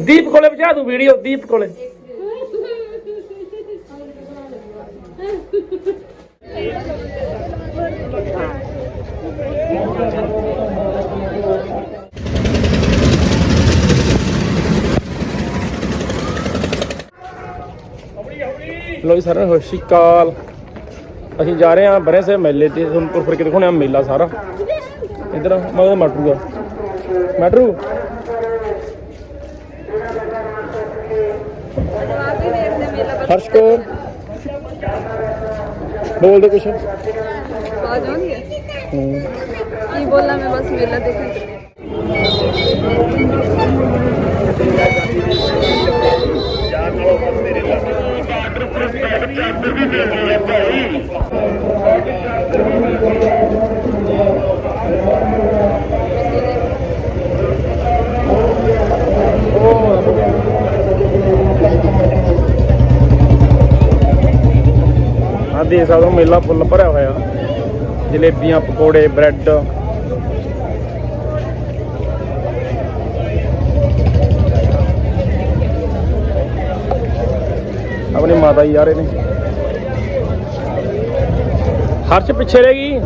ਦੀਪ ਕੋਲੇ ਪਹੁੰਚਾ ਦੂੰ ਵੀਡੀਓ, ਦੀਪ ਕੋਲੇ। ਲੋ ਜੀ ਸਾਰਿਆਂ ਨੂੰ ਸਤਿ ਸ਼੍ਰੀ ਅਕਾਲ। ਅਸੀਂ ਜਾ ਰਹੇ ਹਾਂ ਬਰੇ ਸੇ ਮੇਲੇ ਤੇ ਤੁਹਾਨੂੰ ਫਿਰ ਕੇ ਦਿਖਾਉਣਾ ਮੇਲਾ ਸਾਰਾ। ਇਧਰ ਮਗਰ ਮਟਰੂ ਆ। ਮਟਰੂ ਹਰਸ਼ ਕੋ ਬੋਲ ਦੇ ਕੁਛ। ਆ ਜਾਉਂਗੀ ਹੂੰ। ਕੀ ਬੋਲਾਂ ਮੈਂ ਬਸ ਮੇਲਾ ਦੇਖਣ ਚੱਲੀ ਆ ਦੇਖ ਸਕਦੇ ਹੋ ਮੇਲਾ ਫੁੱਲ ਭਰਿਆ ਹੋਇਆ। ਜਲੇਬੀਆਂ, ਪਕੌੜੇ, ਬ੍ਰੈਡ। ਆਪਣੀ ਮਾਤਾ ਜੀ ਆ ਰਹੇ ਨੇ ਹਰਸ਼ ਪਿੱਛੇ ਰਹਿ ਗਈ।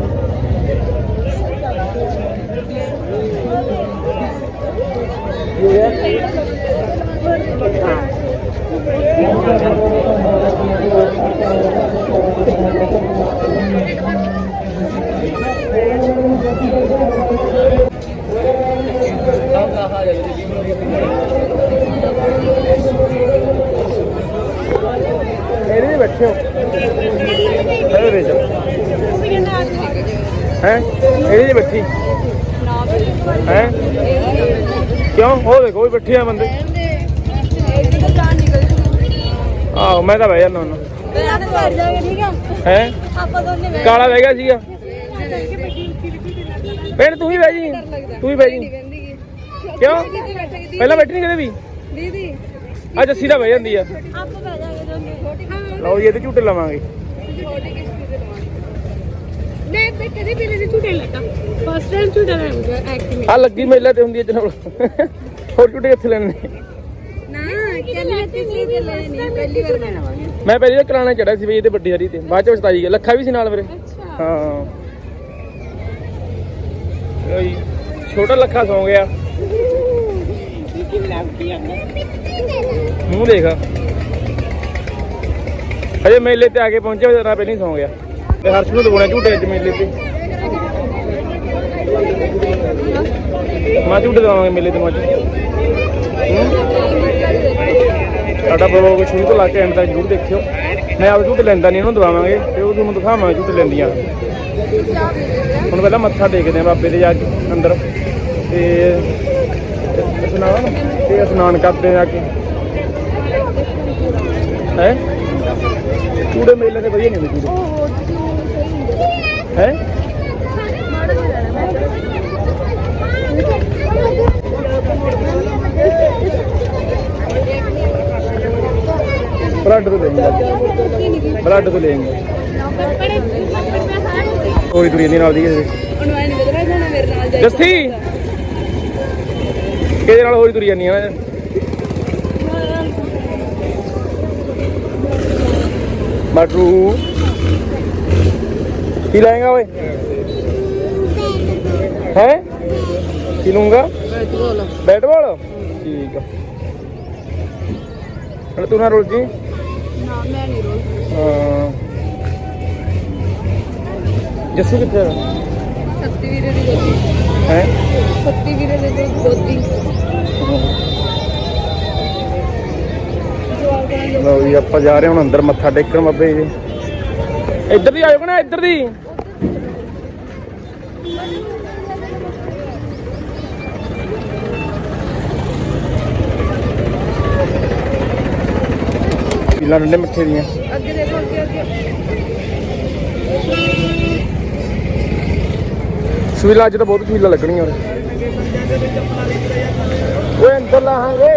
ਇਹਦੇ ਵਿੱਚ ਬੈਠੇ ਹੋ ਇਹਦੇ ਵਿੱਚ ਹੈ ਇਹਦੇ ਵਿੱਚ ਬੈਠੀ ਹੈ ਕਿਉਂ? ਉਹ ਦੇਖੋ ਵੀ ਬੈਠੇ ਆ ਬੰਦੇ। ਇੱਕ ਆਹੋ, ਮੈਂ ਤਾਂ ਬਹਿ ਜਾਂਦਾ ਹੁਣ। ਹੈ? ਕਾਲਾ ਬਹਿ ਗਿਆ ਸੀਗਾ। ਭੈਣ, ਤੂੰ ਹੀ ਬਹਿ ਜੀ। ਤੂੰ ਹੀ ਬਹਿ ਜੀ। ਕਿਉਂ? ਪਹਿਲਾਂ ਬੈਠੀ ਨਹੀਂ ਕਦੇ ਵੀ? ਦੀਦੀ ਆ ਜੱਸੀ ਦਾ ਬਹਿ ਜਾਂਦੀ ਆ। ਆਪਾਂ ਬਹਿ ਲਓ ਜੀ, ਇਹਦੇ ਝੂਟੇ ਲਵਾਂਗੇ। ਨਹੀਂ ਮੈਂ ਕਦੇ ਵੀ ਨਹੀਂ ਝੂਟੇ ਲੱਗਾ। ਫਸਟ ਟਾਈਮ ਝੂਟਾ ਲੈਂਗਾ ਐਕਟਿੰਗ ਆ ਲੱਗੀ ਮੇਲਾ ਤੇ ਹੁੰਦੀ ਹੈ ਜਨਾਬ। ਹੋਰ ਝੂਟੇ ਕਿੱਥੇ ਲੈਣੇ ਨਾ? ਤੇ ਪਹਿਲੀ ਵਾਰ ਮੈਂ ਪਹਿਲੀ ਤਾਂ ਕਰਾਣਾ ਚੜਾ ਸੀ ਵੀ ਇਹਦੇ ਵੱਡੀ ਹਰੀ ਤੇ। ਬਾਅਦ ਚ ਪਛਤਾਈ ਗਿਆ ਲੱਖਾ ਵੀ ਸੀ ਨਾਲ ਮੇਰੇ। ਅੱਛਾ। ਹਾਂ। ਜੀ ਛੋਟਾ ਲੱਖਾ ਸੌਂ ਗਿਆ। ਮੂੰਹ ਦੇਖ। ਅਜੇ ਮੇਲੇ ਤੇ ਆ ਕੇ ਪਹੁੰਚਿਆ ਜਰਾ ਪਹਿਲਾਂ ਹੀ ਸੌਂ ਗਿਆ। ਤੇ ਹਰਸ਼ ਨੂੰ ਦਵਾਉਣਾ ਝੂਟੇ ਅੱਜ ਮੇਲੇ ਤੇ। ਮੈਂ ਝੂਟੇ ਦਵਾਵਾਂਗੇ ਮੇਲੇ ਤੇ ਮੱਝ ਸਾਡਾ ਬਲੌਗ ਸ਼ੁਰੂ ਤੋਂ ਲਾ ਕੇ ਐਂਡ ਤੱਕ ਜ਼ਰੂਰ ਦੇਖਿਓ। ਮੈਂ ਆਪ ਝੂਟੇ ਲੈਂਦਾ ਨਹੀਂ ਇਹਨੂੰ ਦਵਾਵਾਂਗੇ ਤੇ ਉਹ ਤੁਹਾਨੂੰ ਦਿਖਾਵਾਂ ਝੂਟੇ ਲੈਂਦੀਆਂ। ਹੁਣ ਪਹਿਲਾਂ ਮੱਥਾ ਟੇਕਦੇ ਆ ਬਾਬੇ ਦੇ ਜਾ ਕੇ ਅੰਦਰ। ਤੇ ਇਸ਼ਨਾਨ ਤੇ ਇਸ਼ਨਾਨ ਕਰਦੇ ਆ ਕੇ। ਹੈ? ਚੂੜੇ ਮੇਲੇ ਤੇ ਵਧੀਆ ਨਹੀਂ ਹੁੰਦੇ ਚੂੜੇ ਹੈ? ਬਲੱਡ ਤੋਂ ਲੈਂਗੇ ਬਲੱਡ ਤੋਂ ਲੈਂਗੇ ਕੋਈ ਦੁਨੀਆ ਦੇ ਨਾਲ ਦੀ ਕਿਸੇ ਜੱਸੀ! ਕਿਹਦੇ ਨਾਲ ਹੋਰੀ ਤੁਰੀ ਜਾਂਦੀ ਆ ਨਾ ਮਟਰੂ। ਕੀ ਲਾਏਗਾ ਓਏ? ਹੈ? ਕੀ ਲੂੰਗਾ ਬੈਟ ਬਾਲ ਠੀਕ ਆ। ਹਣ ਤੂੰ ਨਾ ਰੁੱਲ ਜੀ। ਨਾ ਮੈਂ ਨਹੀਂ ਰੋਲ। ਹਾਂ। ਜੱਸੂ ਕਿੱਥੇ ਸੱਤੀ ਵੀਰੇ ਦੀ ਗੋਦੀ। ਹੈ? ਸੱਤੀ ਵੀਰੇ ਦੀ ਗੋਦੀ। ਲਓ ਜੀ ਆਪਾਂ ਜਾ ਰਹੇ ਹੁਣ ਅੰਦਰ ਮੱਥਾ ਟੇਕਣ ਬਾਬੇ ਜੀ। ਇੱਧਰ ਦੀ ਆਇਓ ਕਿ ਨਾ ਇੱਧਰ ਦੀ। ਪੀਲਾਂ ਡੰਡੇ ਮਿੱਠੇ ਦੀਆਂ। ਅੱਗੇ ਦੇਖੋ ਅੱਗੇ ਅੱਗੇ। ਸਵੀਲਾਂ ਅੱਜ ਤਾਂ ਬਹੁਤ ਸਵੀਲਾਂ ਲੱਗਣੀਆਂ ਉਰੇ। ਓਏ ਅੰਦਰ ਲਾਹਾਂਗੇ।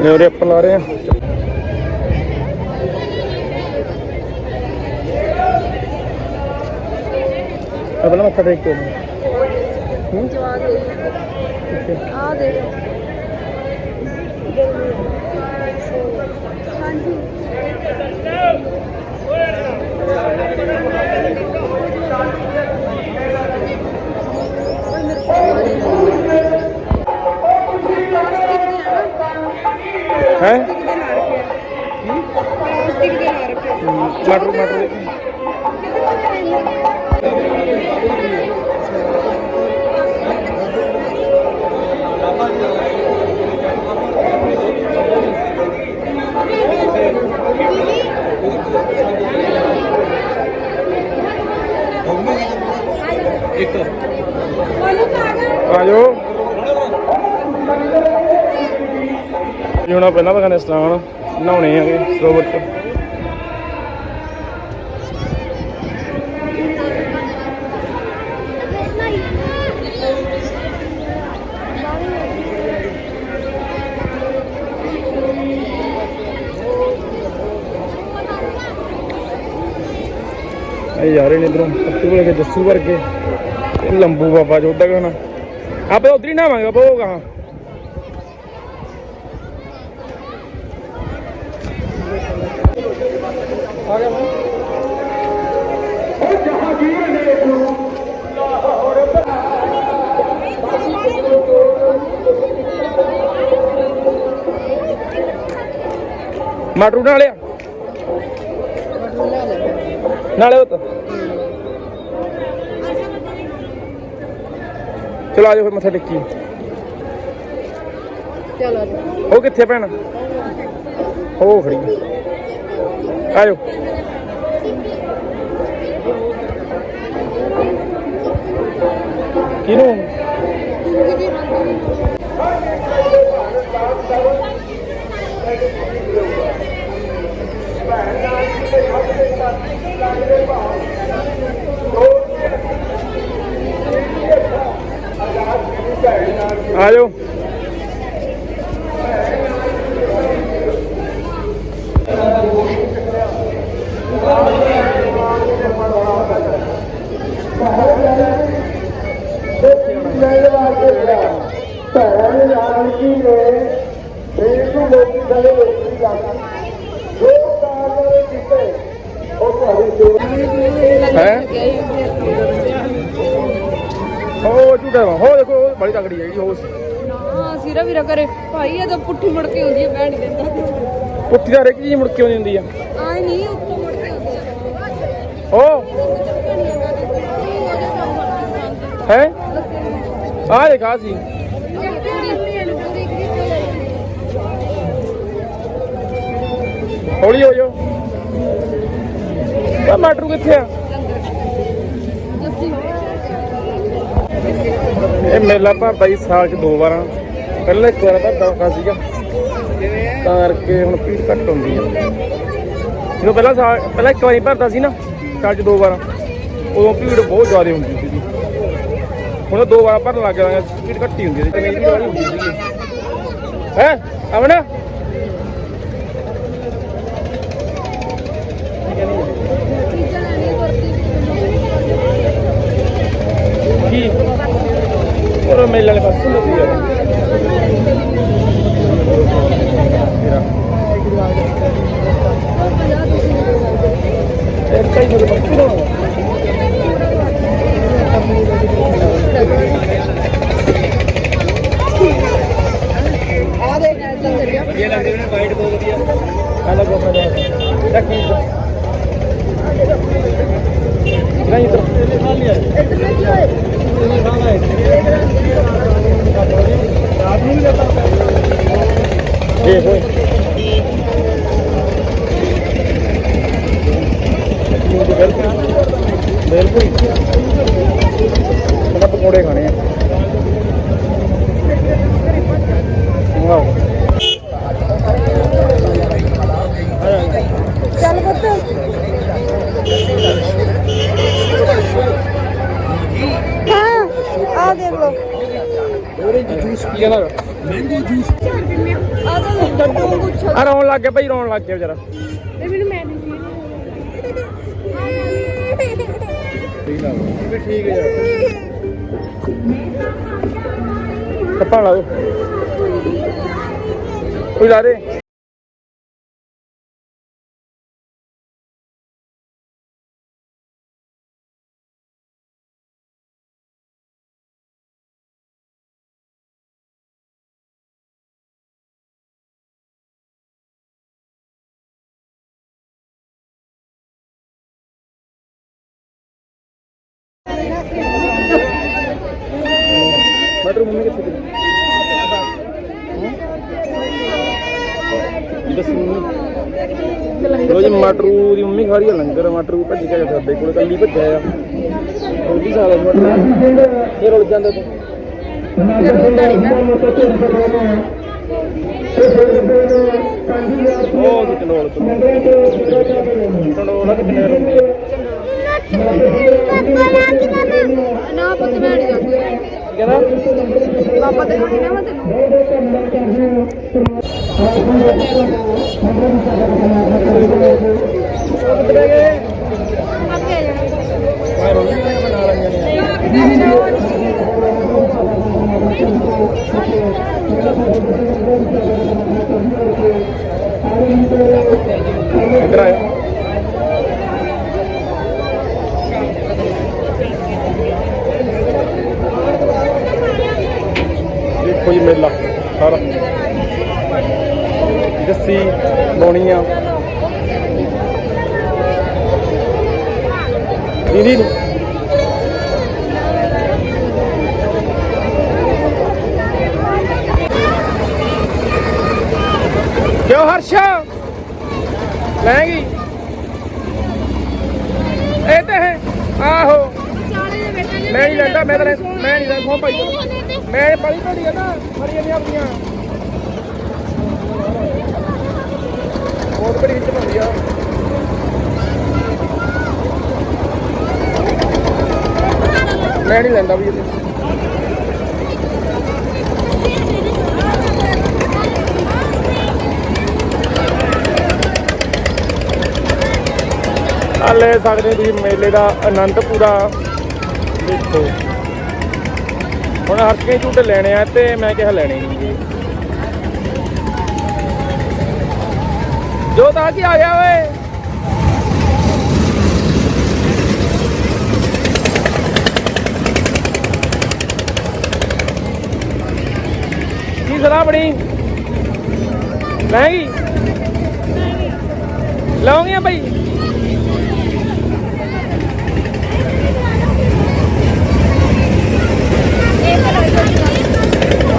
ਇਹ ਉਰੇ ਆਪਾਂ ਲਾ ਰਹੇ ਆ ਪਹਿਲਾਂ ਮੱਥਾ ਟੇਕ ਕੇ ਹੂੰ। ਜਵਾਬ ਦੇ ਆ ਦੇ ਹਾਂਜੀ। ਹੈ? ਮਟਰ ਮਟਰ ਦੇ ਆ ਜਾਓ ਜੀ ਹੁਣ ਆਪਾਂ ਪਹਿਲਾਂ ਬਗਾਨੇ ਸਨਾਨ ਨਹਾਉਣੇ ਆਗੇ ਸਰੋਵਰ ਚ। ਇਹ ਯਾਰੇ ਨੇ ਇਧਰੋਂ ਪੱਤੂ ਲੈ ਕੇ ਜੱਸੂ ਵਰਗੇ। ਇਹ ਲੰਬੂ ਬਾਬਾ ਜੋਦਾ ਕਹਣਾ ਆਪੇ ਉਧਰ ਹੀ ਨਹਾਵਾਂਗੇ ਬਾਬਾ, ਉਹ ਕਹਾਂ? ਆ ਗਿਆ ਮੈਂ ਮਟਰੂ ਨਾਲ ਲਿਆ ਨਾਲੇ ਉਹ ਚਲੋ ਆ ਜਾਓ ਫਿਰ ਮੱਥਾ ਟੇਕੀ ਚਲੋ ਉਹ ਕਿੱਥੇ ਭੈਣ? ਉਹ ਖੜੀ। ਆ ਜਾਓ ਕਿਨੂੰ ਆ ਜਾਓ ਭੈਣ ਨਾਨਕੀ ਨੇ ਦੇਸ਼ ਨੂੰ ਲੋਕੀ ਸਾਰੇ ਵੇਖੀ ਜਾਂਦੀ ਜੋ ਕਾਰਜ ਕੀਤੇ ਉਹ ਤੁਹਾਡੀ ਸੇਵਾ ਹੈ ਉਹ ਝੂਟਾ ਵਾ ਹੋ ਦੇਖੋ ਉਹ ਬੜੀ ਤਕੜੀ ਹੈ ਜੀ ਹੋ ਨਾ ਸਿਰਾ ਵੀਰਾ ਕਰੇ ਭਾਈ ਇਹ ਤਾਂ ਪੁੱਠੀ ਮੁੜ ਕੇ ਹੁੰਦੀ ਹੈ ਬਹਿਣ ਨਹੀਂ ਦਿੰਦਾ। ਪੁੱਠੀ ਦਾ ਰੇਕ ਜੀ ਮੁੜ ਕੇ ਆਉਂਦੀ ਹੁੰਦੀ ਆ। ਆਏ ਨਹੀਂ ਉੱਤੋਂ ਮੁੜ ਕੇ ਹੁੰਦੀ ਹੈ। ਉਹ ਹੈ? ਆ ਦੇਖਾ ਸੀ। ਹੌਲੀ ਹੋ ਜਾਓ। ਤਾਂ ਮਟਰੂ ਕਿੱਥੇ ਆ? ਇਹ ਮੇਲਾ ਭਰਦਾ ਜੀ ਸਾਲ ਚ ਦੋ ਵਾਰਾਂ ਪਹਿਲਾਂ ਇੱਕ ਵਾਰ ਭਰਦਾ ਹੁੰਦਾ ਸੀਗਾ। ਤਾਂ ਕਰਕੇ ਹੁਣ ਭੀੜ ਘੱਟ ਹੁੰਦੀ ਆ। ਜਦੋਂ ਪਹਿਲਾਂ ਸਾਲ ਪਹਿਲਾਂ ਇੱਕ ਵਾਰੀ ਭਰਦਾ ਸੀ ਨਾ ਸਾਲ ਚ ਦੋ ਵਾਰਾਂ। ਉਦੋਂ ਭੀੜ ਬਹੁਤ ਜ਼ਿਆਦਾ ਹੁੰਦੀ ਸੀ ਹੁਣ ਦੋ ਵਾਰ ਭਰਨ ਲੱਗ ਗਿਆ ਭੀੜ ਘੱਟੀ ਹੁੰਦੀ ਸੀ ਹੈ? ਅਮਨ? ਦੇਖ ਚੱਲਿਆ ਵਧੀਆ ਲੱਗਦੇ ਨੇ ਵਾਈਟ ਬਹੁਤ ਵਧੀਆ ਆ ਲੱਗੋ। ਆਪਣਾ ਰੱਖ ਨਹੀਂ ਨਹੀਂ ਤਾਂ ਖਾਲੀ ਹੈ। ਹੋਏ ਬਿਲਕੁਲ ਬਿਲਕੁਲ ਉਹਨਾਂ ਪਕੌੜੇ ਖਾਣੇ ਆ ਵਾਓ ਚੱਲ ਪੁੱਤ ਹਾਂ ਆ ਦੇਖ ਤਾਂ ਲੱਗ ਗਿਆ ਭਾਈ ਰੋਣ ਲੱਗ ਗਿਆ ਵਿਚਾਰਾ। ਇਹ ਮੈਨੂੰ ਮੈਂ ਨਹੀਂ ਠੀਕ ਆ ਵੀ ਠੀਕ ਹੈ ਯਾਰ ਕੱਪਾਂ ਲਾ ਦੋ। ਕੋਈ ਲਾ ਦੇ ਮਟਰ ਮੰਮੀ ਕਿੱਥੇ ਗਈ ਦੱਸ ਮੰਮੀ ਰੋਜ਼ ਮਟਰੂ ਦੀ ਮੰਮੀ ਖਾ ਰਹੀ ਆ ਲੰਗਰ ਮਟਰੂ ਭੱਜ ਕੇ ਸਾਡੇ ਕੋਲ ਕੱਲੀ ਭੱਜਿਆ ਆ ਹੋਰ ਵੀ ਸਾਲਾ ਮਟਰ ਇਹ ਰੁਲ ਜਾਂਦਾ ਤੂੰ ਉਹ ਸੀ ਚੰਡੋਲ ਤੋਂ ਚੰਡੋਲ ਆ ਕਿੰਨੇ ਰੁਲਦੇ ਆ ਨਾ ਪੁੱਤ ਮੈਂ ਨਹੀਂ ਜਾਂਦੀ ਕੀ ਕਹਿੰਦਾ ਪਾਪਾ ਤੇ? ਨਹੀਂ ਨਾ ਮੈਂ ਤੈਨੂੰ ਉਹ ਕਿੱਧਰ ਗਏ ਆਪੇ ਆ ਜਾਣਾ ਮੈਂ ਰੋਜ਼ ਬਣਾ ਲਾਂਗਾ ਨੇ ਇੱਧਰ ਆਇਆ ਦੇਖੋ ਜੀ ਮੇਲਾ ਸਾਰਾ ਜੱਸੀ ਬੋਣੀਆਂ ਦੀਦੀ ਨੂੰ ਕਿਉਂ ਹਰਸ਼। ਲੈਂਗੀ ਇਹ ਤਾਂ ਹੈ। ਆਹੋ। ਮੈਂ ਨਹੀਂ ਲੈਂਦਾ, ਮੈਂ ਤਾਂ ਲੈ- ਮੈਂ ਨਹੀਂ ਲੈਂਦਾ ਭਾਈ ਮੈਂ ਬੜੀ ਤੁਹਾਡੀ ਹੈ ਨਾ ਮਰੀਆਂ ਨਹੀਂ ਆਪਣੀਆਂ। ਬਹੁਤ ਬੜੀ ਹਿੱਟ ਪਾਉਂਦੀ ਆ। ਮੈਂ ਨਹੀਂ ਲੈਂਦਾ ਵੀ ਇਹ ਆ ਲੈ ਸਕਦੇ ਹੋ ਤੁਸੀਂ ਮੇਲੇ ਦਾ ਆਨੰਦ ਪੂਰਾ ਦੇਖੋ। ਹੁਣ ਹਰ ਕੇ ਲੈਣੇ ਆ ਤੇ ਮੈਂ ਕਿਹਾ ਲੈਣੇ ਨਹੀਂ ਜੀ। ਜੋ ਤਾਂ ਕੀ ਆ ਗਿਆ ਓਏ। ਕੀ ਸਲਾਹ ਬਣੀ? ਲੈਂਗੀ ਲਾਉਂਗੇ ਭਾਈ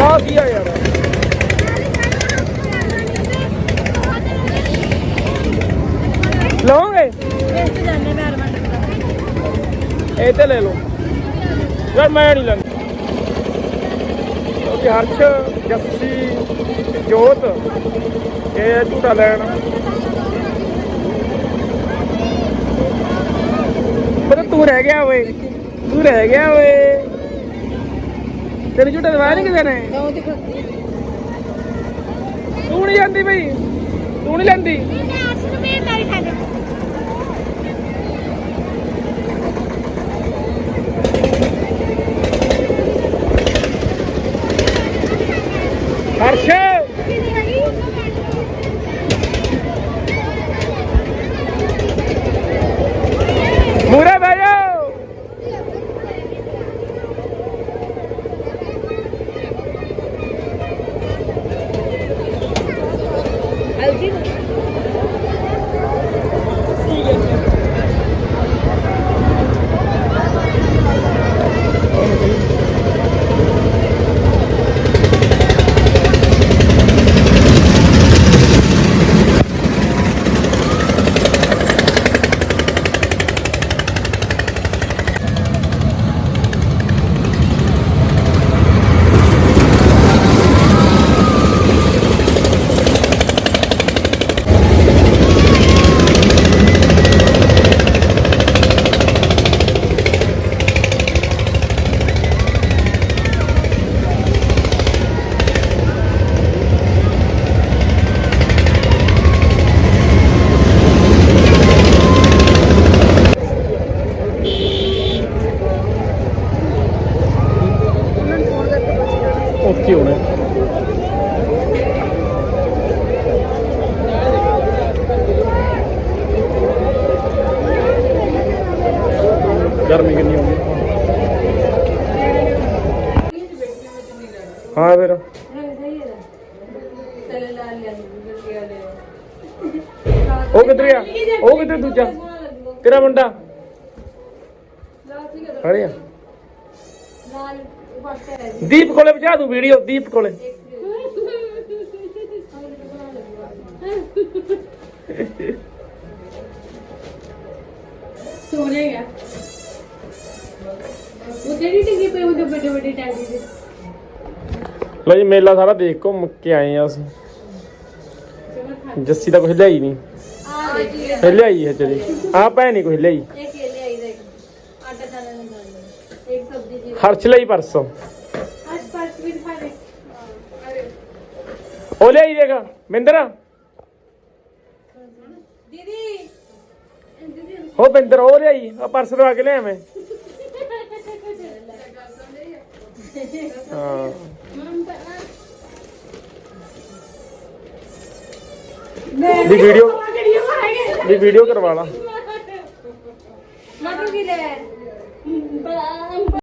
ਆ ਕੀ ਆ ਯਾਰ? ਲਓਗੇ? ਇਹ ਤੇ ਲੈ ਲਓ। ਯਾਰ ਮੈਂ ਨਹੀਂ ਲੈਂਦਾ। ਕਿਉਂਕਿ ਹਰਸ਼, ਜੱਸੀ, ਜੋਤ, ਇਹ ਝੂਟਾ ਲੈਣ। ਪਰ ਤੂੰ ਰਹਿ ਗਿਆ ਓਏ। ਤੂੰ ਰਹਿ ਗਿਆ ਓਏ। ਤੇਰੇ ਝੂਟੇ ਦਵਾਇਆ ਨਹੀਂ ਕਿਸੇ ਨੇ ਨੌ ਤੇ ਖੱਤੀ ਉਹ ਕਿੱਧਰ ਦੂਜਾ। ਤੇਰਾ ਮੁੰਡਾ? ਖੜੇ ਆ ਲਾਲ ਵਾਟਰ ਹੈ ਜੀ। ਦੀਪ ਕੋਲੇ ਪਹੁੰਚਾ ਦੂੰ ਵੀਡੀਓ ਦੀਪ ਕੋਲੇ। ਸੋਨੇ ਗਿਆ ਉਹਦੇ ਨਹੀਂ ਟੰਗੇ ਪਏ ਉਹਦੇ ਵੱਡੇ ਵੱਡੇ ਟੈਡੀ ਦੇ? ਲੋ ਜੀ ਮੇਲਾ ਸਾਰਾ ਦੇਖ ਘੁੰਮ ਕੇ ਆਏ ਆ ਅਸੀਂ। ਜੱਸੀ ਤਾਂ ਕੁਝ ਲਿਆਈ ਨਹੀਂ ਇਹ ਲਿਆਈ ਹੈ ਚਲੀ ਆ ਭੈਣ ਨਹੀਂ ਕੁਝ ਲਿਆਈ। ਹਰਸ਼ ਲਈ ਪਰਸੋਂ। ਉਹ ਲਿਆਈ ਦੇਖ ਮਿੰਦਰ ਦੀਦੀ ਦੀਦੀ ਉਹ ਬਿੰਦਰ, ਉਹ ਲਿਆਈ। ਆ ਪਰਸ ਦਵਾ ਕੇ ਲਿਆ ਮੈਂ। ਹਾਂ। ਦੀ ਵੀਡੀਓ ਦੀ ਵੀਡੀਓ ਕਰਵਾ ਲਾ ਮਟਰ ਕੀ ਲੈ